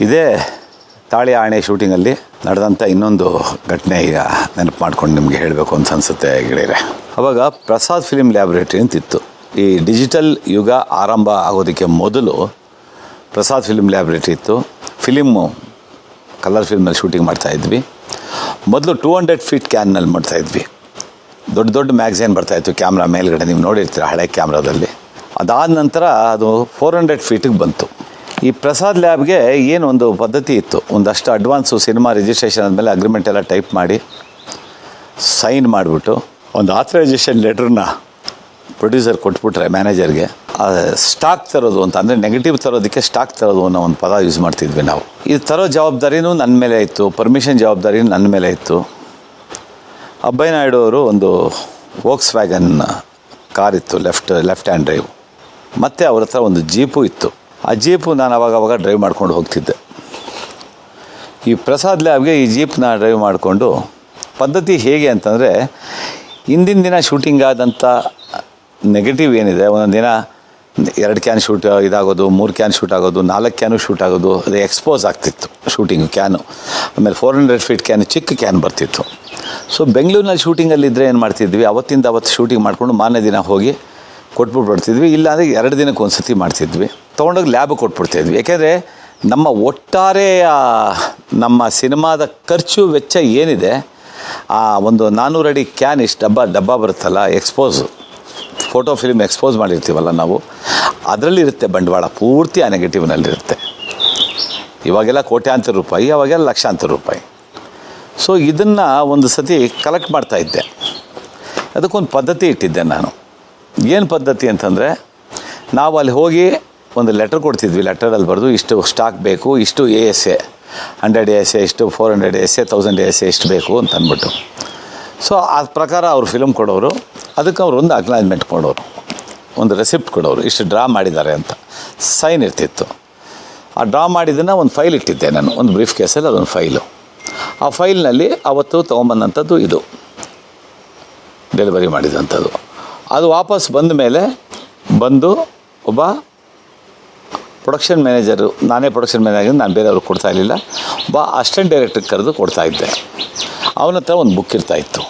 ಇದೇ ತಾಳಿ ಆಣೆ ಶೂಟಿಂಗಲ್ಲಿ ನಡೆದಂಥ ಇನ್ನೊಂದು ಘಟನೆ ಈಗ ನೆನಪು ಮಾಡ್ಕೊಂಡು ನಿಮಗೆ ಹೇಳಬೇಕು ಅಂತ ಅನಿಸುತ್ತೆ ಗೆಳೆಯರೆ. ಅವಾಗ ಪ್ರಸಾದ್ ಫಿಲಿಮ್ ಲ್ಯಾಬ್ರೇಟ್ರಿ ಅಂತಿತ್ತು. ಈ ಡಿಜಿಟಲ್ ಯುಗ ಆರಂಭ ಆಗೋದಕ್ಕೆ ಮೊದಲು ಪ್ರಸಾದ್ ಫಿಲಿಮ್ ಲ್ಯಾಬ್ರೇಟ್ರಿ ಇತ್ತು. ಫಿಲಿಮ್ಮು ಕಲರ್ ಫಿಲ್ಮಲ್ಲಿ ಶೂಟಿಂಗ್ ಮಾಡ್ತಾಯಿದ್ವಿ ಮೊದಲು ಟೂ ಹಂಡ್ರೆಡ್ ಫೀಟ್ ಕ್ಯಾನ್ನಲ್ಲಿ ಮಾಡ್ತಾಯಿದ್ವಿ ದೊಡ್ಡ ದೊಡ್ಡ ಮ್ಯಾಗ್ಝೈನ್ ಬರ್ತಾಯಿತ್ತು ಕ್ಯಾಮ್ರಾ ಮೇಲ್ಗಡೆ. ನೀವು ನೋಡಿರ್ತೀರ ಹಳೆ ಕ್ಯಾಮ್ರಾದಲ್ಲಿ. ಅದಾದ ನಂತರ ಅದು ಫೋರ್ ಹಂಡ್ರೆಡ್ ಫೀಟಿಗೆ ಬಂತು. ಈ ಪ್ರಸಾದ್ ಲ್ಯಾಬ್ಗೆ ಏನು ಒಂದು ಪದ್ಧತಿ ಇತ್ತು? ಒಂದಷ್ಟು ಅಡ್ವಾನ್ಸು ಸಿನಿಮಾ ರಿಜಿಸ್ಟ್ರೇಷನ್ ಆದಮೇಲೆ ಅಗ್ರಿಮೆಂಟ್ ಎಲ್ಲ ಟೈಪ್ ಮಾಡಿ ಸೈನ್ ಮಾಡಿಬಿಟ್ಟು, ಒಂದು ಆಥರೈಸೇಷನ್ ಲೆಟ್ರನ್ನ ಪ್ರೊಡ್ಯೂಸರ್ ಕೊಟ್ಬಿಟ್ರೆ ಮ್ಯಾನೇಜರ್ಗೆ ಸ್ಟಾಕ್ ತರೋದು ಅಂತ, ಅಂದರೆ ನೆಗೆಟಿವ್ ತರೋದಕ್ಕೆ ಸ್ಟಾಕ್ ತರೋದು ಅನ್ನೋ ಒಂದು ಪದ ಯೂಸ್ ಮಾಡ್ತಿದ್ವಿ ನಾವು. ಇದು ತರೋ ಜವಾಬ್ದಾರಿನೂ ನನ್ನ ಮೇಲೆ ಇತ್ತು ಪರ್ಮಿಷನ್ ಜವಾಬ್ದಾರಿನೂ ನನ್ನ ಮೇಲೆ ಇತ್ತು. ಅಬ್ಬಯ್ಯ ನಾಯ್ಡು ಅವರು ಒಂದು ವೋಕ್ಸ್ ವ್ಯಾಗನ್ ಕಾರ್ ಇತ್ತು ಲೆಫ್ಟ್ ಲೆಫ್ಟ್ ಹ್ಯಾಂಡ್ ಡ್ರೈವ್ ಮತ್ತು ಅವ್ರ ಹತ್ರ ಒಂದು ಜೀಪು ಇತ್ತು. ಆ ಜೀಪು ನಾನು ಅವಾಗ ಅವಾಗ ಡ್ರೈವ್ ಮಾಡ್ಕೊಂಡು ಹೋಗ್ತಿದ್ದೆ. ಈ ಪ್ರಸಾದ್ ಲ್ಯಾಬ್ಗೆ ಈ ಜೀಪ್ನ ಡ್ರೈವ್ ಮಾಡಿಕೊಂಡು ಪದ್ಧತಿ ಹೇಗೆ ಅಂತಂದರೆ ಹಿಂದಿನ ದಿನ ಶೂಟಿಂಗ್ ಆದಂಥ ನೆಗೆಟಿವ್ ಏನಿದೆ, ಒಂದೊಂದು ದಿನ ಎರಡು ಕ್ಯಾನ್ ಶೂಟ್ ಇದಾಗೋದು, ಮೂರು ಕ್ಯಾನ್ ಶೂಟ್ ಆಗೋದು, ನಾಲ್ಕು ಕ್ಯಾನು ಶೂಟ್ ಆಗೋದು, ಅದು ಎಕ್ಸ್ಪೋಸ್ ಆಗ್ತಿತ್ತು ಶೂಟಿಂಗ್ ಕ್ಯಾನು ಆಮೇಲೆ ಫೋರ್ ಹಂಡ್ರೆಡ್ ಫೀಟ್ ಕ್ಯಾನ್ ಚಿಕ್ಕ ಕ್ಯಾನ್ ಬರ್ತಿತ್ತು. ಸೊ ಬೆಂಗಳೂರಿನಲ್ಲಿ ಶೂಟಿಂಗಲ್ಲಿದ್ದರೆ ಏನು ಮಾಡ್ತಿದ್ವಿ? ಅವತ್ತಿಂದ ಅವತ್ತು ಶೂಟಿಂಗ್ ಮಾಡಿಕೊಂಡು ಮಾರನೇ ದಿನ ಹೋಗಿ ಕೊಟ್ಬಿಟ್ಟು ಬರ್ತಿದ್ವಿ ಇಲ್ಲಾಂದರೆ ಎರಡು ದಿನಕ್ಕೆ ಒಂದು ಸತಿ ಮಾಡ್ತಿದ್ವಿ. ತೊಗೊಂಡೋಗಿ ಲ್ಯಾಬ್ ಕೊಟ್ಬಿಡ್ತಿದ್ವಿ. ಯಾಕೆಂದರೆ ನಮ್ಮ ಒಟ್ಟಾರೆ ನಮ್ಮ ಸಿನಿಮಾದ ಖರ್ಚು ವೆಚ್ಚ ಏನಿದೆ, ಆ, ಒಂದು ನಾನ್ನೂರು ಅಡಿ ಕ್ಯಾನ್ ಇಷ್ಟು ಡಬ್ಬ ಡಬ್ಬ ಬರುತ್ತಲ್ಲ ಎಕ್ಸ್ಪೋಸು ಫೋಟೋ ಫಿಲ್ಮ್ ಎಕ್ಸ್ಪೋಸ್ ಮಾಡಿರ್ತೀವಲ್ಲ ನಾವು, ಅದರಲ್ಲಿರುತ್ತೆ ಬಂಡವಾಳ, ಪೂರ್ತಿ ಆ ನೆಗೆಟಿವ್ನಲ್ಲಿರುತ್ತೆ ಇವಾಗೆಲ್ಲ ಕೋಟ್ಯಾಂತರ ರೂಪಾಯಿ ಅವಾಗೆಲ್ಲ ಲಕ್ಷಾಂತರ ರೂಪಾಯಿ. ಸೊ ಇದನ್ನು ಒಂದು ಸತಿ ಕಲೆಕ್ಟ್ ಮಾಡ್ತಾ ಇದ್ದೆ. ಅದಕ್ಕೊಂದು ಪದ್ಧತಿ ಇಟ್ಟಿದ್ದೆ ನಾನು. ಏನು ಪದ್ಧತಿ ಅಂತಂದರೆ ನಾವು ಅಲ್ಲಿ ಹೋಗಿ ಒಂದು ಲೆಟರ್ ಕೊಡ್ತಿದ್ವಿ. ಲೆಟರಲ್ಲಿ ಬರೆದು ಇಷ್ಟು ಸ್ಟಾಕ್ ಬೇಕು, ಇಷ್ಟು A S A hundred A S A ಇಷ್ಟು four hundred S A thousand A S A ಇಷ್ಟು ಬೇಕು ಅಂತ ಅಂದ್ಬಿಟ್ಟು. ಸೊ ಆ ಪ್ರಕಾರ ಅವ್ರು ಫಿಲಮ್ ಕೊಡೋರು. ಅದಕ್ಕೆ ಅವ್ರು ಒಂದು ಅಕ್ನಾಲಜ್ಮೆಂಟ್ ಕೊಡೋರು. ಒಂದು ರೆಸಿಪ್ಟ್ ಕೊಡೋರು. ಇಷ್ಟು ಡ್ರಾ ಮಾಡಿದ್ದಾರೆ ಅಂತ. ಸೈನ್ ಇರ್ತಿತ್ತು. ಆ ಡ್ರಾ ಮಾಡಿದ್ದನ್ನು ಒಂದು ಫೈಲ್ ಇಟ್ಟಿದ್ದೆ ನಾನು. ಒಂದು ಬ್ರೀಫ್ ಕೇಸಲ್ಲಿ ಅದೊಂದು ಫೈಲು ಆ ಫೈಲ್ನಲ್ಲಿ ಅವತ್ತು ತೊಗೊಂಬಂದಂಥದ್ದು ಇದು. ಡೆಲಿವರಿ ಮಾಡಿದಂಥದ್ದು. ಅದು ವಾಪಸ್ ಬಂದ ಮೇಲೆ ಬಂದು ಒಬ್ಬ ಪ್ರೊಡಕ್ಷನ್ ಮ್ಯಾನೇಜರು ನಾನೇ ಪ್ರೊಡಕ್ಷನ್ ಮ್ಯಾನೇಜರ್ ನಾನು ಬೇರೆಯವ್ರಿಗೆ ಕೊಡ್ತಾ ಇರಲಿಲ್ಲ. ಬಾ ಅಸ್ಟೆಂಟ್ ಡೈರೆಕ್ಟ್ರಿಗೆ ಕರೆದು ಕೊಡ್ತಾ ಇದ್ದೆ. ಅವನ ಹತ್ರ ಒಂದು ಬುಕ್ ಇರ್ತಾ ಇತ್ತು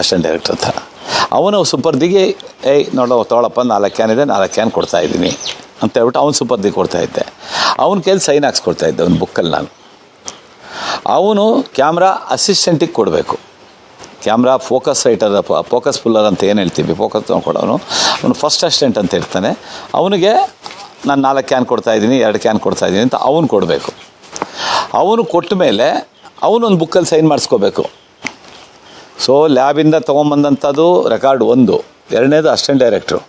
ಅಸ್ಟೆಂಟ್ ಡೈರೆಕ್ಟ್ರ್ ಹತ್ರ. ಅವನು ಸುಪರ್ದಿಗೆ ಏಯ್, ನೋಡೋ, ತೊಗೊಳಪ್ಪ, ನಾಲ್ಕು ಕ್ಯಾನ್ ಇದೆ, ನಾಲ್ಕು ಕ್ಯಾನ್ ಕೊಡ್ತಾ ಇದ್ದೀನಿ. ಅಂತ ಹೇಳ್ಬಿಟ್ಟು ಅವ್ನು ಸುಪರ್ದಿಗೆ ಕೊಡ್ತಾ ಇದ್ದೆ. ಅವನ ಕೈಲಿ ಸೈನ್ ಹಾಕ್ಸ್ಕೊಡ್ತಾ ಇದ್ದೆ ಒಂದು ಬುಕ್ಕಲ್ಲಿ ನಾನು. ಅವನು ಕ್ಯಾಮ್ರಾ ಅಸಿಸ್ಟೆಂಟಿಗೆ ಕೊಡಬೇಕು. Camera focus writer focus puller ಅಂತ ಏನು ಹೇಳ್ತೀವಿ ಫೋಕಸ್ ಕೊಡೋನು. ಅವನು ಫಸ್ಟ್ ಅಸಿಸ್ಟೆಂಟ್ ಅಂತ ಇರ್ತಾನೆ ಅವನಿಗೆ ನಾನು ನಾಲ್ಕು ಕ್ಯಾನ್ ಕೊಡ್ತಾ ಇದ್ದೀನಿ, ಎರಡು ಕ್ಯಾನ್ ಕೊಡ್ತಾ ಇದ್ದೀನಿ ಅಂತ ಅವನು ಕೊಡಬೇಕು. ಅವನು ಕೊಟ್ಟ ಮೇಲೆ ಅವನೊಂದು ಬುಕ್ಕಲ್ಲಿ ಸೈನ್ ಮಾಡಿಸ್ಕೋಬೇಕು. ಸೊ ಲ್ಯಾಬಿಂದ ತೊಗೊಂಬಂದಂಥದ್ದು ರೆಕಾರ್ಡ್ ಒಂದು. ಎರಡನೇದು ಅಸಿಸ್ಟೆಂಟ್ ಡೈರೆಕ್ಟ್ರು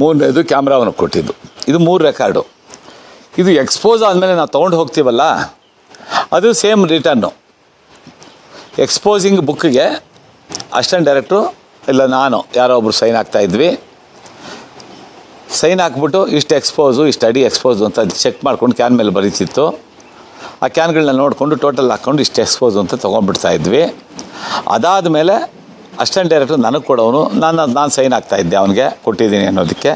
ಮೂರನೇದು ಕ್ಯಾಮ್ರಾ ಕೊಟ್ಟಿದ್ದು. ಇದು ಮೂರು ರೆಕಾರ್ಡು ಇದು ಎಕ್ಸ್ಪೋಸ್ ಆದಮೇಲೆ ನಾವು ತೊಗೊಂಡು ಹೋಗ್ತೀವಲ್ಲ, ಅದು ಸೇಮ್ ರಿಟರ್ನು ಎಕ್ಸ್ಪೋಸಿಂಗ್ ಬುಕ್ಕಿಗೆ ಅಸಿಸ್ಟೆಂಟ್ ಡೈರೆಕ್ಟ್ರು ಇಲ್ಲ ನಾನು, ಯಾರೋ ಒಬ್ರು ಸೈನ್ ಹಾಕ್ತಾ ಇದ್ವಿ. ಸೈನ್ ಹಾಕ್ಬಿಟ್ಟು ಇಷ್ಟು ಎಕ್ಸ್ಪೋಸು ಇಷ್ಟು ಅಡಿ ಎಕ್ಸ್ಪೋಸು ಅಂತ ಚೆಕ್ ಮಾಡ್ಕೊಂಡು ಕ್ಯಾನ್ ಮೇಲೆ ಬರೀತಿತ್ತು. ಆ ಕ್ಯಾನ್ಗಳನ್ನ ನೋಡಿಕೊಂಡು ಟೋಟಲ್ ಹಾಕ್ಕೊಂಡು ಇಷ್ಟು ಎಕ್ಸ್ಪೋಸು ಅಂತ ತೊಗೊಂಡ್ಬಿಡ್ತಾ ಇದ್ವಿ. ಅದಾದ ಮೇಲೆ ಅಸಿಸ್ಟೆಂಟ್ ಡೈರೆಕ್ಟ್ರು ನನಗೆ ಕೊಡೋನು, ನಾನು ನಾನು ಸೈನ್ ಹಾಕ್ತಾ ಇದ್ದೆ ಅವನಿಗೆ, ಕೊಟ್ಟಿದ್ದೀನಿ ಅನ್ನೋದಕ್ಕೆ.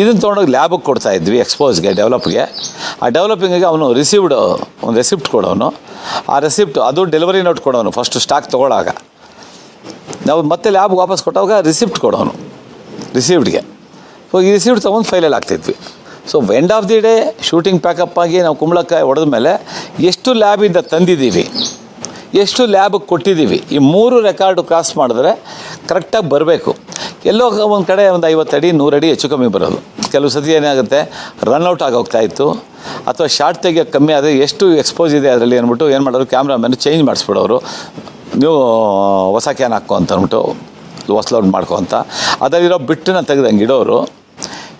ಇದನ್ನು ತೊಗೊಂಡೋಗಿ ಲ್ಯಾಬಿಗೆ ಕೊಡ್ತಾ ಇದ್ವಿ ಎಕ್ಸ್ಪೋಸ್ಗೆ, ಡೆವಲಪ್ಗೆ. ಆ ಡೆವಲಪಿಂಗಿಗೆ ಅವನು ರಿಸೀವ್ಡ್, ಒಂದು ರೆಸಿಪ್ಟ್ ಕೊಡೋನು. ಆ ರೆಸಿಪ್ಟ್, ಅದು ಡೆಲಿವರಿ ನೋಟ್ ಕೊಡೋನು, ಫಸ್ಟ್ ಸ್ಟಾಕ್ ತೊಗೊಳಾಗ. ನಾವು ಮತ್ತೆ ಲ್ಯಾಬ್ಗೆ ವಾಪಸ್ ಕೊಟ್ಟಾಗ ರಿಸಿಪ್ಟ್ ಕೊಡೋನು, ರಿಸೀವ್ಡ್ಗೆ. ಸೊ ಈ ರಿಸೀವ್ಟ್ ತೊಗೊಂಡು ಫೈಲಲ್ಲಿ ಹಾಕ್ತಿದ್ವಿ. So end of the day shooting pack up ಆಗಿ ನಾವು ಕುಂಬಳಕಾಯಿ ಹೊಡೆದ ಮೇಲೆ ಎಷ್ಟು ಲ್ಯಾಬಿಂದ ತಂದಿದ್ದೀವಿ, ಎಷ್ಟು ಲ್ಯಾಬಿಗೆ ಕೊಟ್ಟಿದ್ದೀವಿ, ಈ ಮೂರು ರೆಕಾರ್ಡು ಕ್ರಾಸ್ ಮಾಡಿದ್ರೆ ಕರೆಕ್ಟಾಗಿ ಬರಬೇಕು. ಎಲ್ಲೋ ಒಂದು ಕಡೆ ಒಂದು ಐವತ್ತು ಅಡಿ, ನೂರು ಅಡಿ ಹೆಚ್ಚು ಕಮ್ಮಿ ಬರೋದು. ಕೆಲವು ಸತಿ ಏನಾಗುತ್ತೆ ರನ್ಔಟ್ ಆಗೋಗ್ತಾ ಇತ್ತು. ಅಥವಾ ಶಾರ್ಟ್ ತೆಗಿಯೋಕ್ಕೆ ಕಮ್ಮಿ ಆದರೆ ಎಷ್ಟು ಎಕ್ಸ್ಪೋಸ್ ಇದೆ ಅದರಲ್ಲಿ ಅಂದ್ಬಿಟ್ಟು ಏನು ಮಾಡೋರು ಕ್ಯಾಮ್ರಾಮನ್ ಚೇಂಜ್ ಮಾಡಿಸ್ಬಿಡೋರು. ನೀವು, ಹೊಸ ಕ್ಯಾನ್ ಹಾಕೋ ಅಂತ ಅಂದ್ಬಿಟ್ಟು ಹೊಸ ಲೋಡ್ ಮಾಡ್ಕೊ ಅಂತ. ಅದರಲ್ಲಿರೋ ಬಿಟ್ಟನ್ನ ತೆಗೆದಂಗೆ ಇಡೋರು.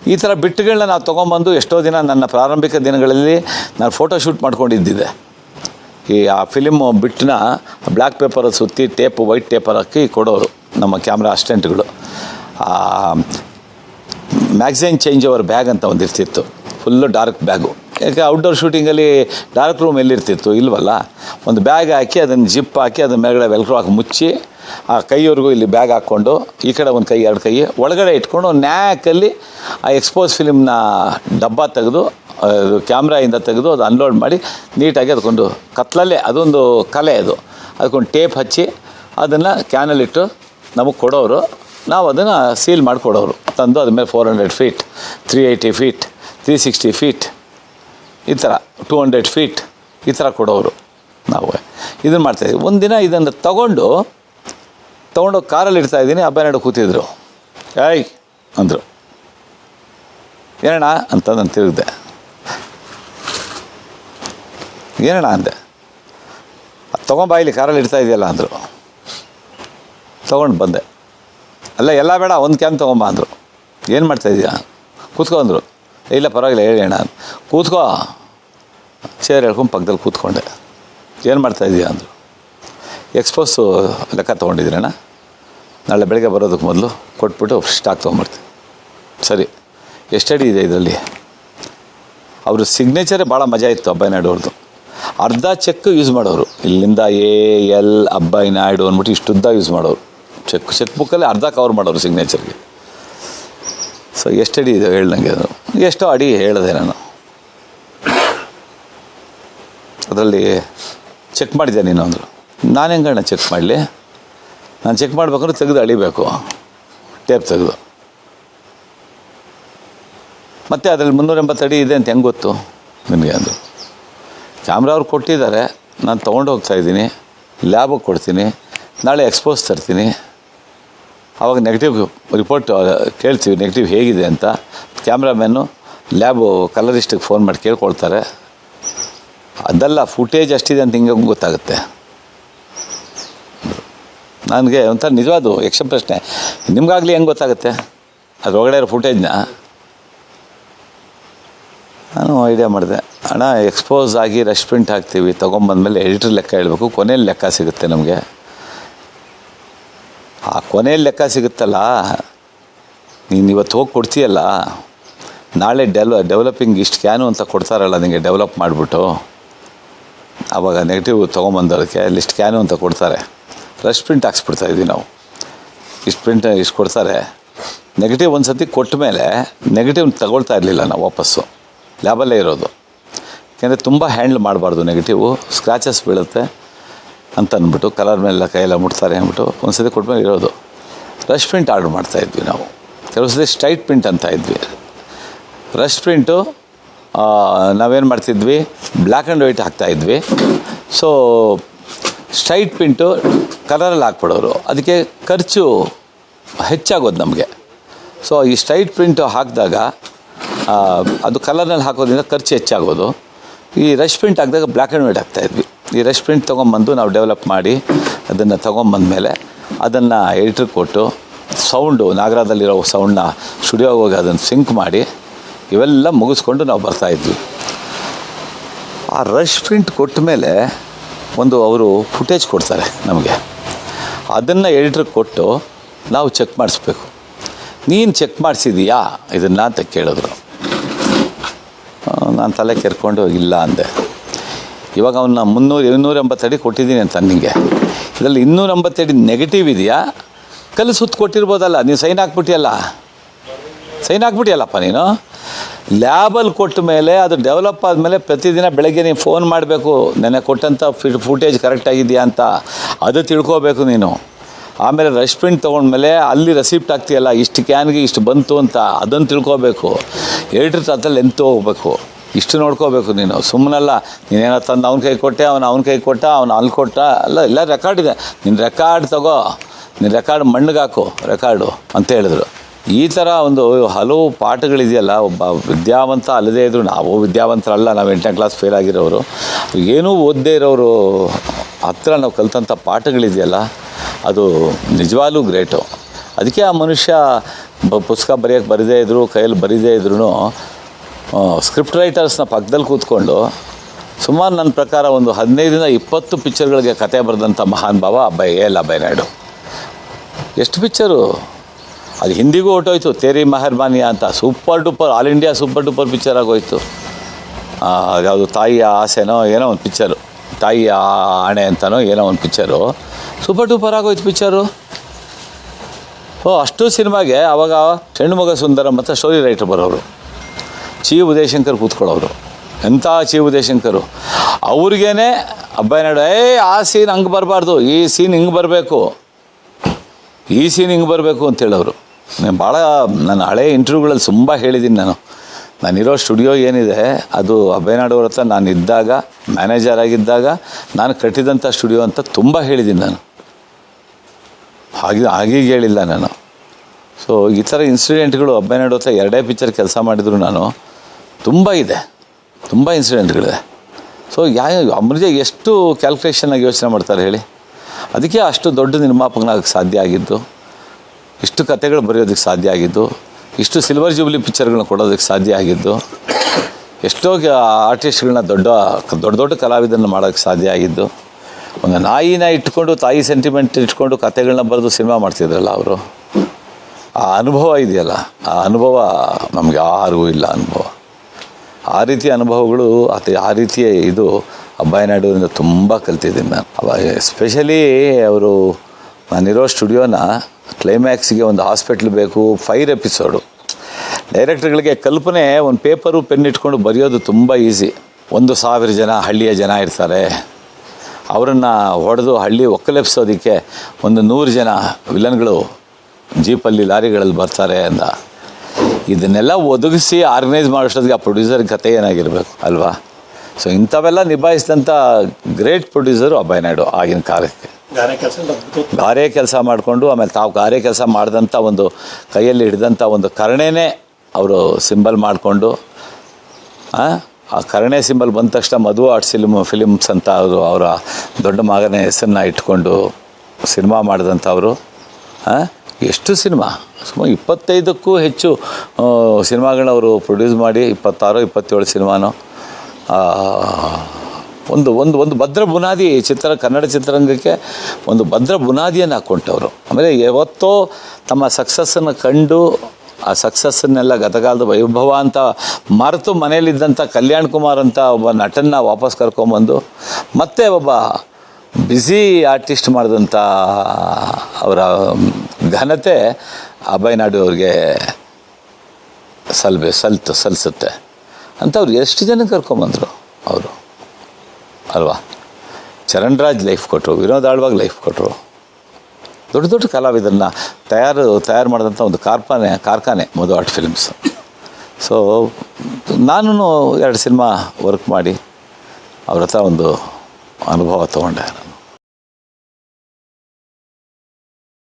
ಈ ಥರ ಬಿಟ್ಟುಗಳನ್ನ ನಾವು ತೊಗೊಂಬಂದು ಎಷ್ಟೋ ದಿನ ನನ್ನ ಪ್ರಾರಂಭಿಕ ದಿನಗಳಲ್ಲಿ ನಾನು ಫೋಟೋ ಶೂಟ್ ಮಾಡ್ಕೊಂಡಿದ್ದಿದ್ದೆ ಈ ಆ ಫಿಲಿಮು ಬಿಟ್ಟನ್ನ ಬ್ಲ್ಯಾಕ್ ಪೇಪರ್ ಸುತ್ತಿ ಟೇಪ್ ವೈಟ್ ಟೇಪರ್ ಹಾಕಿ ಕೊಡೋರು ನಮ್ಮ ಕ್ಯಾಮ್ರಾ ಅಸಿಸ್ಟೆಂಟ್ಗಳು ಮ್ಯಾಗ್ಝೈನ್ ಚೇಂಜ್ ಅವರ್ ಬ್ಯಾಗ್ ಅಂತ ಒಂದಿರ್ತಿತ್ತು ಫುಲ್ಲು ಡಾರ್ಕ್ ಬ್ಯಾಗು ಯಾಕೆ ಔಟ್ಡೋರ್ ಶೂಟಿಂಗಲ್ಲಿ ಡಾರ್ಕ್ ರೂಮ್ ಎಲ್ಲಿರ್ತಿತ್ತು? ಇಲ್ವಲ್ಲ? ಒಂದು ಬ್ಯಾಗ್ ಹಾಕಿ ಅದನ್ನು ಜಿಪ್ ಹಾಕಿ ಅದನ್ನ ಮೇಲ್ಗಡೆ ವೆಲ್ಕ್ರೋ ಹಾಕಿ ಮುಚ್ಚಿ ಆ ಕೈಯವರೆಗೂ ಇಲ್ಲಿ ಬ್ಯಾಗ್ ಹಾಕ್ಕೊಂಡು, ಈ ಕಡೆ ಒಂದು ಕೈ, ಎರಡು ಕೈ ಒಳಗಡೆ ಇಟ್ಕೊಂಡು ನ್ಯಾಕಲ್ಲಿ ಆ ಎಕ್ಸ್ಪೋಸ್ ಫಿಲಿಮ್ನ ಡಬ್ಬ ತೆಗೆದು ಅದು ಕ್ಯಾಮ್ರಾಯಿಂದ ತೆಗೆದು ಅದು ಅನ್ಲೋಡ್ ಮಾಡಿ ನೀಟಾಗಿ ಅದಕ್ಕೊಂದು ಕತ್ಲಲ್ಲೇ, ಅದೊಂದು ಕಲೆ ಅದು. ಅದಕ್ಕೊಂದು ಟೇಪ್ ಹಚ್ಚಿ ಅದನ್ನು ಕ್ಯಾನಲ್ಲಿಟ್ಟು ನಮಗೆ ಕೊಡೋರು. ನಾವು ಅದನ್ನು ಸೀಲ್ ಮಾಡಿಕೊಡೋರು. ತಂದು ಅದ ಮೇಲೆ four hundred feet three eighty feet three sixty feet ಈ ಥರ ಟೂ ಹಂಡ್ರೆಡ್ ಫೀಟ್ ಈ ಥರ ಕೊಡೋರು ನಾವು. ಇದನ್ನು ಮಾಡ್ತಾಯಿದ್ವಿ ಒಂದಿನ ಇದನ್ನು ತಗೊಂಡು ತೊಗೊಂಡು ಕಾರಲ್ಲಿ ಇಡ್ತಾ ಇದ್ದೀನಿ ಅಬ್ಬನಾಡು ಕೂತಿದ್ರು. ಏಯ್, ಅಂದರು. ಏನಣ್ಣ ಅಂತ ನಾನು ತಿರುಗಿದೆ. ಏನಣ್ಣ ಅಂದೆ. ಅದು ತೊಗೊಂಬ ಇಲ್ಲಿ ಕಾರಲ್ಲಿ ಇಡ್ತಾ ಇದೆಯಲ್ಲ ಅಂದರು. ತೊಗೊಂಡು ಬಂದೆ. ಅಲ್ಲ, ಎಲ್ಲ ಬೇಡ, ಒಂದು ಕ್ಯಾನ್ ತೊಗೊಂಬ ಅಂದರು. ಏನು ಮಾಡ್ತಾಯಿದ್ದೀಯ ಕೂತ್ಕೊ ಅಂದರು. ಇಲ್ಲ, ಪರವಾಗಿಲ್ಲ, ಹೇಳಿ ಅಣ್ಣ. ಕೂತ್ಕೋ. ಚೇರ್ ಹೇಳ್ಕೊಂಡು ಪಕ್ಕದಲ್ಲಿ ಕೂತ್ಕೊಂಡೆ. ಏನು ಮಾಡ್ತಾಯಿದ್ದೀಯ ಅಂದರು. ಎಕ್ಸ್ಪೋಸು ಲೆಕ್ಕ ತೊಗೊಂಡಿದ್ದೀರಣ್ಣ ನಾಳೆ ಬೆಳಗ್ಗೆ ಬರೋದಕ್ಕೆ ಮೊದಲು ಕೊಟ್ಬಿಟ್ಟು ಸ್ಟಾಕ್ ತೊಗೊಂಬರ್ತೀನಿ. ಸರಿ. ಎಷ್ಟಡಿ ಇದೆ ಇದರಲ್ಲಿ? ಅವ್ರ ಸಿಗ್ನೇಚರೇ ಭಾಳ ಮಜಾ ಇತ್ತು ಅಬ್ಬಾಯಿ ನಾಯ್ಡು ಅವ್ರದ್ದು ಅರ್ಧ ಚೆಕ್ ಯೂಸ್ ಮಾಡೋರು. ಇಲ್ಲಿಂದ ಎ, ಎಲ್ ಅಬ್ಬಾಯಿ ನಾಯ್ಡು ಅಂದ್ಬಿಟ್ಟು ಇಷ್ಟುದ್ದ ಯೂಸ್ ಮಾಡೋರು. ಚೆಕ್ ಚೆಕ್ ಬುಕ್ಕಲ್ಲಿ ಅರ್ಧ ಕವರ್ ಮಾಡೋರು ಸಿಗ್ನೇಚರ್ಗೆ ಸೊ ಎಷ್ಟಡಿ ಇದೆ ಹೇಳಿ ನನಗೆ ಅದು. ಎಷ್ಟೋ ಅಡಿ ಹೇಳಿದೆ ನಾನು. ಅದರಲ್ಲಿ ಚೆಕ್ ಮಾಡಿದ್ದೆ ನೀನು ಅಂದರು. ನಾನು ಹೆಂಗಣ್ಣ ಚೆಕ್ ಮಾಡಲಿ? ನಾನು ಚೆಕ್ ಮಾಡ್ಬೇಕಂದ್ರೆ ತೆಗೆದು ಅಳಿಬೇಕು. ಟೇಪ್ ತೆಗೆದು. ಮತ್ತೆ ಅದರಲ್ಲಿ ಮುನ್ನೂರ ಎಂಬತ್ತು ಅಡಿ ಇದೆ ಅಂತ ಹೆಂಗೆ ಗೊತ್ತು? ನಿಮಗೆ ಅಂದರು ಕ್ಯಾಮ್ರಾ ಅವ್ರು ಕೊಟ್ಟಿದ್ದಾರೆ. ನಾನು ತೊಗೊಂಡು ಹೋಗ್ತಾ ಇದ್ದೀನಿ. ಲ್ಯಾಬಿಗೆ ಕೊಡ್ತೀನಿ. ನಾಳೆ ಎಕ್ಸ್ಪೋಸ್ ತರ್ತೀನಿ. ಆವಾಗ ನೆಗೆಟಿವ್ ರಿಪೋರ್ಟ್ ಕೇಳ್ತೀವಿ ನೆಗೆಟಿವ್ ಹೇಗಿದೆ ಅಂತ. ಕ್ಯಾಮ್ರಾಮ್ಯಾನು ಲ್ಯಾಬು ಕಲರಿಸ್ಟಿಗೆ ಫೋನ್ ಮಾಡಿ ಕೇಳ್ಕೊಳ್ತಾರೆ. ಅದಲ್ಲ ಫುಟೇಜ್ ಅಷ್ಟಿದೆ ಅಂತ ಹಿಂಗೆ ಗೊತ್ತಾಗುತ್ತೆ. ನನಗೆ ಒಂಥರ ನಿಜವಾದ ಯಕ್ಷ ಪ್ರಶ್ನೆ. ನಿಮ್ಗಾಗಲಿ ಹೆಂಗೆ ಗೊತ್ತಾಗುತ್ತೆ? ಅದ್ರೊಳಗಡೆ ಇರೋ ಫುಟೇಜ್ನ ನಾನು ಐಡಿಯಾ ಮಾಡಿದೆ. ಅಣ್ಣ ಎಕ್ಸ್ಪೋಸ್ ಆಗಿ ರಶ್ ಪ್ರಿಂಟ್ ಹಾಕ್ತೀವಿ, ತೊಗೊಂಬಂದ್ಮೇಲೆ ಎಡಿಟ್ರ್ ಲೆಕ್ಕ ಹೇಳಬೇಕು ಕೊನೆಯಲ್ಲಿ ಲೆಕ್ಕ ಸಿಗುತ್ತೆ ನಮಗೆ. ಆ ಕೊನೆಯಲ್ಲಿ ಲೆಕ್ಕ ಸಿಗುತ್ತಲ್ಲ? ನೀನು ಇವತ್ತು ಹೋಗಿ ಕೊಡ್ತೀಯಲ್ಲ? ನಾಳೆ ಡೆವ ಡೆವಲಪಿಂಗ್ ಇಷ್ಟು ಕ್ಯಾನು ಅಂತ ಕೊಡ್ತಾರಲ್ಲ ನಿಮಗೆ ಡೆವಲಪ್ ಮಾಡಿಬಿಟ್ಟು? ಆವಾಗ ನೆಗೆಟಿವ್ ತೊಗೊಂಬಂದವ್ರಿಗೆ ಲಿಸ್ಟ್ ಕ್ಯಾನು ಅಂತ ಕೊಡ್ತಾರೆ. ರಶ್ ಪ್ರಿಂಟ್ ಹಾಕ್ಸ್ಬಿಡ್ತಾ ಇದ್ವಿ ನಾವು. ಇಷ್ಟು ಪ್ರಿಂಟ್ ಇಷ್ಟು ಕೊಡ್ತಾರೆ ನೆಗೆಟಿವ್ ಒಂದು ಸತಿ ಕೊಟ್ಟ ಮೇಲೆ ನೆಗೆಟಿವ್ ತಗೊಳ್ತಾ ಇರಲಿಲ್ಲ ನಾವು ವಾಪಸ್ಸು. ಲ್ಯಾಬಲ್ಲೇ ಇರೋದು. ಯಾಕೆಂದರೆ ತುಂಬ ಹ್ಯಾಂಡ್ಲ್ ಮಾಡಬಾರ್ದು ನೆಗೆಟಿವು ಸ್ಕ್ರ್ಯಾಚಸ್ ಬೀಳುತ್ತೆ ಅಂತ ಅಂದ್ಬಿಟ್ಟು ಕಲರ್ ಮೇಲೆ ಕೈಯೆಲ್ಲ ಮುಟ್ತಾರೆ ಅಂದ್ಬಿಟ್ಟು ಒಂದು ಸತಿ ಕೊಟ್ಮೇಲೆ ಇರೋದು. ರಶ್ ಪ್ರಿಂಟ್ ಆರ್ಡ್ರ್ ಮಾಡ್ತಾಯಿದ್ವಿ ನಾವು. ಕೆಲವು ಸತಿ ಸ್ಟ್ರೈಟ್ ಪ್ರಿಂಟ್ ಅಂತ ಇದ್ವಿ. ರಶ್ ಪ್ರಿಂಟು ನಾವೇನು ಮಾಡ್ತಿದ್ವಿ? ಬ್ಲ್ಯಾಕ್ ಆ್ಯಂಡ್ ವೈಟ್ ಹಾಕ್ತಾಯಿದ್ವಿ ಸೊ ಸ್ಟ್ರೈಟ್ ಪ್ರಿಂಟು ಕಲರಲ್ಲಿ ಹಾಕ್ಬಿಡೋರು. ಅದಕ್ಕೆ ಖರ್ಚು ಹೆಚ್ಚಾಗೋದು ನಮಗೆ. ಸೊ ಈ ಸ್ಟ್ರೈಟ್ ಪ್ರಿಂಟು ಹಾಕಿದಾಗ ಅದು ಕಲರ್ನಲ್ಲಿ ಹಾಕೋದ್ರಿಂದ ಖರ್ಚು ಹೆಚ್ಚಾಗೋದು. ಈ ರಶ್ ಪ್ರಿಂಟ್ ಹಾಕಿದಾಗ ಬ್ಲ್ಯಾಕ್ ಆ್ಯಂಡ್ ವೈಟ್ ಹಾಕ್ತಾಯಿದ್ವಿ ಈ ರಶ್ ಪ್ರಿಂಟ್ ತೊಗೊಂಬಂದು ನಾವು ಡೆವಲಪ್ ಮಾಡಿ, ಅದನ್ನು ತೊಗೊಂಬಂದ್ಮೇಲೆ ಅದನ್ನು ಎಡಿಟ್ರ್ ಕೊಟ್ಟು ಸೌಂಡು ನಾಗರದಲ್ಲಿರೋ ಸೌಂಡನ್ನ ಸ್ಟುಡಿಯೋಗೆ ಹೋಗಿ ಅದನ್ನು ಸಿಂಕ್ ಮಾಡಿ, ಇವೆಲ್ಲ ಮುಗಿಸ್ಕೊಂಡು ನಾವು ಬರ್ತಾಯಿದ್ವಿ ಆ ರಶ್ ಪ್ರಿಂಟ್ ಕೊಟ್ಟ ಮೇಲೆ ಒಂದು ಅವರು ಫುಟೇಜ್ ಕೊಡ್ತಾರೆ ನಮಗೆ. ಅದನ್ನು ಎಡಿಟ್ರಿಗೆ ಕೊಟ್ಟು ನಾವು ಚೆಕ್ ಮಾಡಿಸ್ಬೇಕು. ನೀನು ಚೆಕ್ ಮಾಡಿಸಿದೀಯಾ? ಇದನ್ನು ಅಂತ ಕೇಳಿದ್ರು. ನಾನು ತಲೆ ಕೆರ್ಕೊಂಡು ಇಲ್ಲ ಅಂದೆ. ಇವಾಗ ಅವನ್ನ ಮುನ್ನೂರು ಇನ್ನೂರ ಎಂಬತ್ತಡಿ ಕೊಟ್ಟಿದ್ದೀನಿ ಅಂತ ನನಗೆ ಇದರಲ್ಲಿ ಇನ್ನೂರ ಎಂಬತ್ತಡಿ ನೆಗೆಟಿವ್ ಇದೆಯಾ? ಕಲ್ಲು ಸುತ್ತ ಕೊಟ್ಟಿರ್ಬೋದಲ್ಲ ನೀವು ಸೈನ್ ಹಾಕ್ಬಿಟ್ಟಿಯಲ್ಲ. ಸೈನ್ ಹಾಕ್ಬಿಟ್ಟಿಯಲ್ಲಪ್ಪ ನೀನು? ಲ್ಯಾಬಲ್ಲಿ ಕೊಟ್ಟ ಮೇಲೆ, ಅದು ಡೆವಲಪ್ ಆದಮೇಲೆ ಪ್ರತಿದಿನ ಬೆಳಗ್ಗೆ ನೀನು ಫೋನ್ ಮಾಡಬೇಕು, ನೆನೆ ಕೊಟ್ಟಂಥ ಫಿಟ್ ಫುಟೇಜ್ ಕರೆಕ್ಟಾಗಿದೆಯಾ ಅಂತ, ಅದು ತಿಳ್ಕೋಬೇಕು ನೀನು. ಆಮೇಲೆ ರಶ್ ಪ್ರಿಂಟ್ ತೊಗೊಂಡ್ಮೇಲೆ ಅಲ್ಲಿ ರೆಸಿಪ್ಟ್ ಆಗ್ತೀಯಲ್ಲ ಇಷ್ಟು ಕ್ಯಾನ್ಗೆ ಇಷ್ಟು ಬಂತು ಅಂತ ಅದನ್ನು ತಿಳ್ಕೋಬೇಕು. ಎರಡು ತಲೆ ಎಂತು ಹೋಗ್ಬೇಕು. ಇಷ್ಟು ನೋಡ್ಕೋಬೇಕು ನೀನು. ಸುಮ್ಮನಲ್ಲ ನೀನೇನೋ ತಂದು ಅವ್ನ ಕೈ ಕೊಟ್ಟೆ, ಅವನು ಅವ್ನ ಕೈ ಕೊಟ್ಟ, ಅವನು ಅಲ್ಲಿ ಕೊಟ್ಟ ಅಲ್ಲ ಎಲ್ಲ ರೆಕಾರ್ಡ್ ಇದೆ. ನಿನ್ನ ರೆಕಾರ್ಡ್ ತಗೋ. ನಿನ್ನ ರೆಕಾರ್ಡ್ ಮಣ್ಣಿಗೆ ಹಾಕು ರೆಕಾರ್ಡು ಅಂತ ಹೇಳಿದ್ರು. ಈ ಥರ ಒಂದು ಹಲವು ಪಾಠಗಳಿದೆಯಲ್ಲ, ಒಬ್ಬ ವಿದ್ಯಾವಂತ ಅಲ್ಲದೇ ಇದ್ದರೂ ನಾವು ವಿದ್ಯಾವಂತರಲ್ಲ, ನಾವು ಎಂಟನೇ ಕ್ಲಾಸ್ ಫೇಲ್ ಆಗಿರೋರು, ಏನೂ ಓದದೇ ಇರೋರು ಹತ್ರ ನಾವು ಕಲ್ತಂಥ ಪಾಠಗಳಿದೆಯಲ್ಲ, ಅದು ನಿಜವಾಗ್ಲೂ ಗ್ರೇಟು ಅದಕ್ಕೆ ಆ ಮನುಷ್ಯ ಬ ಪುಸ್ತಕ ಬರೆಯೋಕ್ಕೆ ಬರದೇ ಇದ್ದರು ಕೈಯಲ್ಲಿ ಬರೀದೇ ಇದ್ರೂ ಸ್ಕ್ರಿಪ್ಟ್ ರೈಟರ್ಸ್ನ ಪಕ್ಕದಲ್ಲಿ ಕೂತ್ಕೊಂಡು, ಸುಮಾರು ನನ್ನ ಪ್ರಕಾರ ಒಂದು ಹದಿನೈದರಿಂದ ಇಪ್ಪತ್ತು ಪಿಕ್ಚರ್ಗಳಿಗೆ ಕತೆ ಬರೆದಂಥ ಮಹಾನ್ ಭಾವ ಅಬ್ಬಾಯಿ ಎಲ್ಲ ಎಲ್ ನಾಯ್ಡು ಎಷ್ಟು ಪಿಕ್ಚರು ಅದು ಹಿಂದಿಗೂ ಹೊಟ್ಟೋಯ್ತು ತೇರಿ ಮೆಹರ್ಬಾನಿಯಾ ಅಂತ super duper, all India super duper picture ಆಗೋಯ್ತು. ಯಾವುದು ತಾಯಿಯ ಆಸೆನೋ ಏನೋ ಒಂದು ಪಿಕ್ಚರು. ತಾಯಿಯ ಆಣೆ ಅಂತನೋ ಏನೋ ಒಂದು ಪಿಕ್ಚರು. ಸೂಪರ್ ಟೂಪರ್ ಆಗೋಯ್ತು ಪಿಕ್ಚರು. ಓ, ಅಷ್ಟು ಸಿನಿಮಾಗೆ ಅವಾಗ ಹೆಣ್ಣುಮಗ ಸುಂದರ ಮತ್ತು ಸ್ಟೋರಿ ರೈಟರ್ ಬರೋರು ಚಿ ಉದಯಶಂಕರ್ ಕೂತ್ಕೊಳ್ಳೋರು ಎಂಥ ಚಿ ಉದಯಶಂಕರು. ಅವ್ರಿಗೇನೆ ಅಬ್ಬಾಯ್ನಾಡು ಏ ಆ ಸೀನ್ ಹಂಗೆ ಬರಬಾರ್ದು. ಈ ಸೀನ್ ಹಿಂಗೆ ಬರಬೇಕು. ಈ ಸೀನ್ ಹಿಂಗೆ ಬರಬೇಕು ಅಂತ ಹೇಳೋರು ನಾನು ಭಾಳ ನನ್ನ ಹಳೆ ಇಂಟರ್ವ್ಯೂಗಳಲ್ಲಿ ತುಂಬ ಹೇಳಿದ್ದೀನಿ ನಾನು. ನಾನಿರೋ ಸ್ಟುಡಿಯೋ ಏನಿದೆ, ಅದು ಅಭಯನಾಡು ಹತ್ರ ನಾನು ಇದ್ದಾಗ, ಮ್ಯಾನೇಜರ್ ಆಗಿದ್ದಾಗ, ನಾನು ಕಟ್ಟಿದಂಥ ಸ್ಟುಡಿಯೋ ಅಂತ ತುಂಬ ಹೇಳಿದ್ದೀನಿ ನಾನು. ಹಾಗೆ ಹಾಗೀಗೆ ಹೇಳಿಲ್ಲ ನಾನು. ಸೊ ಈ ಥರ ಇನ್ಸಿಡೆಂಟ್ಗಳು ಅಭಯನಾಡು ಹತ್ರ ಎರಡೇ ಪಿಕ್ಚರ್ ಕೆಲಸ ಮಾಡಿದ್ರು ನಾನು. ತುಂಬ ಇದೆ. ತುಂಬ ಇನ್ಸಿಡೆಂಟ್ಗಳಿದೆ ಸೊ ಯಾ ಅಮೃತ ಎಷ್ಟು ಕ್ಯಾಲ್ಕುಲೇಷನ್ನಾಗಿ ಯೋಚನೆ ಮಾಡ್ತಾರೆ ಹೇಳಿ? ಅದಕ್ಕೆ ಅಷ್ಟು ದೊಡ್ಡ ನಿರ್ಮಾಪಕನಾಗಕ್ಕೆ ಸಾಧ್ಯ ಆಗಿದ್ದು. ಇಷ್ಟು ಕತೆಗಳು ಬರೆಯೋದಕ್ಕೆ ಸಾಧ್ಯ ಆಗಿದ್ದು, ಇಷ್ಟು ಸಿಲ್ವರ್ ಜೂಬ್ಲಿ ಪಿಕ್ಚರ್ಗಳನ್ನ ಕೊಡೋದಕ್ಕೆ ಸಾಧ್ಯ ಆಗಿದ್ದು, ಎಷ್ಟೋ ಆರ್ಟಿಸ್ಟ್ಗಳನ್ನ ದೊಡ್ಡ ದೊಡ್ಡ ದೊಡ್ಡ ಕಲಾವಿದರನ್ನ ಮಾಡೋಕ್ಕೆ ಸಾಧ್ಯ ಆಗಿದ್ದು, ಒಂದು ನಾಯಿನ ಇಟ್ಕೊಂಡು, ತಾಯಿ ಸೆಂಟಿಮೆಂಟ್ ಇಟ್ಕೊಂಡು ಕತೆಗಳನ್ನ ಬರೆದು ಸಿನಿಮಾ ಮಾಡ್ತಿದ್ರಲ್ಲ ಅವರು, ಆ ಅನುಭವ ಇದೆಯಲ್ಲ, ಆ ಅನುಭವ ನಮಗೆ ಯಾರಿಗೂ ಇಲ್ಲ ಅನುಭವ. ಆ ರೀತಿಯ ಅನುಭವಗಳು, ಅತಿ, ಆ ರೀತಿಯ ಇದು ಅಬ್ಬಾಯನಾಡುವಿಂದ ತುಂಬ ಕಲ್ತಿದ್ದೀನಿ ನಾನು. ಅವಾಗ ಎಸ್ಪೆಷಲಿ ಅವರು, ನಾನಿರೋ ಸ್ಟುಡಿಯೋನ ಕ್ಲೈಮ್ಯಾಕ್ಸಿಗೆ ಒಂದು ಹಾಸ್ಪಿಟ್ಲ್ ಬೇಕು ಫೈರ್ ಎಪಿಸೋಡು ಡೈರೆಕ್ಟರ್ಗಳಿಗೆ ಕಲ್ಪನೆ ಒಂದು ಪೇಪರು ಪೆನ್ ಇಟ್ಕೊಂಡು ಬರೆಯೋದು ತುಂಬ ಈಸಿ ಒಂದು ಸಾವಿರ ಜನ, ಹಳ್ಳಿಯ ಜನ ಇರ್ತಾರೆ. ಅವರನ್ನು ಹೊಡೆದು ಹಳ್ಳಿ ಒಕ್ಕಲೆಬ್ಸೋದಕ್ಕೆ ಒಂದು ನೂರು ಜನ ವಿಲನ್ಗಳು ಜೀಪಲ್ಲಿ ಲಾರಿಗಳಲ್ಲಿ ಬರ್ತಾರೆ ಅಂತ. ಇದನ್ನೆಲ್ಲ ಒದಗಿಸಿ ಆರ್ಗನೈಸ್ ಮಾಡೋಷ್ಟೊತ್ತಿಗೆ ಆ ಪ್ರೊಡ್ಯೂಸರ್ ಕತೆ ಏನಾಗಿರಬೇಕು, ಅಲ್ವಾ? ಸೊ ಇಂಥವೆಲ್ಲ ನಿಭಾಯಿಸಿದಂಥ ಗ್ರೇಟ್ ಪ್ರೊಡ್ಯೂಸರು ಅಭಯ ನಾಯ್ಡು ಆಗಿನ ಕಾಲಕ್ಕೆ. ಗಾರೆ ಕೆಲಸ ಮಾಡಿಕೊಂಡು ಆಮೇಲೆ ತಾವು ಗಾರೆ ಕೆಲಸ ಮಾಡಿದಂಥ ಒಂದು ಕೈಯಲ್ಲಿ ಹಿಡಿದಂಥ ಒಂದು ಕರಣೆನೇ ಅವರು ಸಿಂಬಲ್ ಮಾಡಿಕೊಂಡು, ಆ ಕರ್ಣೆ ಸಿಂಬಲ್ ಬಂದ ತಕ್ಷಣ ಮಧು ಆರ್ಟ್ ಫಿಲ್ಮ್, ಫಿಲಿಮ್ಸ್ ಅಂತ ಅವರು, ಅವರ ದೊಡ್ಡ ಮಗನ ಹೆಸರನ್ನ ಇಟ್ಕೊಂಡು ಸಿನಿಮಾ ಮಾಡಿದಂಥವರು ಎಷ್ಟು ಸಿನಿಮಾ? ಸುಮಾರು ಇಪ್ಪತ್ತೈದಕ್ಕೂ ಹೆಚ್ಚು ಅವರು ಪ್ರೊಡ್ಯೂಸ್ ಮಾಡಿ, ಇಪ್ಪತ್ತಾರು, ಇಪ್ಪತ್ತೇಳು ಸಿನಿಮಾನು ಒಂದು ಒಂದು ಒಂದು ಭದ್ರ ಬುನಾದಿ ಚಿತ್ರ, ಕನ್ನಡ ಚಿತ್ರರಂಗಕ್ಕೆ ಒಂದು ಭದ್ರ ಬುನಾದಿಯನ್ನು ಹಾಕ್ಕೊಂಡವರು ಆಮೇಲೆ ಯಾವತ್ತೋ ತಮ್ಮ ಸಕ್ಸಸ್ಸನ್ನು ಕಂಡು, ಆ ಸಕ್ಸಸ್ಸನ್ನೆಲ್ಲ ಗತಕಾಲದ ವೈಭವ ಅಂತ ಮರೆತು ಮನೆಯಲ್ಲಿದ್ದಂಥ ಕಲ್ಯಾಣ್ ಕುಮಾರ್ ಅಂತ ಒಬ್ಬ ನಟನ್ನ ವಾಪಸ್ ಕರ್ಕೊಂಬಂದು ಮತ್ತೆ ಒಬ್ಬ ಬ್ಯುಸಿ ಆರ್ಟಿಸ್ಟ್ ಮಾಡಿದಂಥ ಅವರ ಘನತೆ ಅಭಯ್ ನಾಯ್ಡು ಅವ್ರಿಗೆ ಸಲ್ಬೆ, ಸಲ್ತು ಸಲ್ಲಿಸುತ್ತೆ ಅವ್ರು ಎಷ್ಟು ಜನ ಕರ್ಕೊಂಬಂದರು ಅವರು? ಅಲ್ವಾ? ಚರಣ್ ರಾಜ್ ಲೈಫ್ ಕೊಟ್ಟರು ವಿನೋದ್ ಆಳ್ವಾಗ್ ಲೈಫ್ ಕೊಟ್ಟರು ದೊಡ್ಡ ದೊಡ್ಡ ಕಲಾವಿದರನ್ನ ತಯಾರು ತಯಾರು ಮಾಡಿದಂಥ ಒಂದು ಕಾರ್ಖಾನೆ ಕಾರ್ಖಾನೆ ಮಧು ಆರ್ಟ್ ಫಿಲ್ಮ್ಸ್ ಸೊ ನಾನು ಎರಡು ಸಿನಿಮಾ ವರ್ಕ್ ಮಾಡಿ, ಅವ್ರ ಹತ್ರ ಒಂದು ಅನುಭವ ತೊಗೊಂಡೆ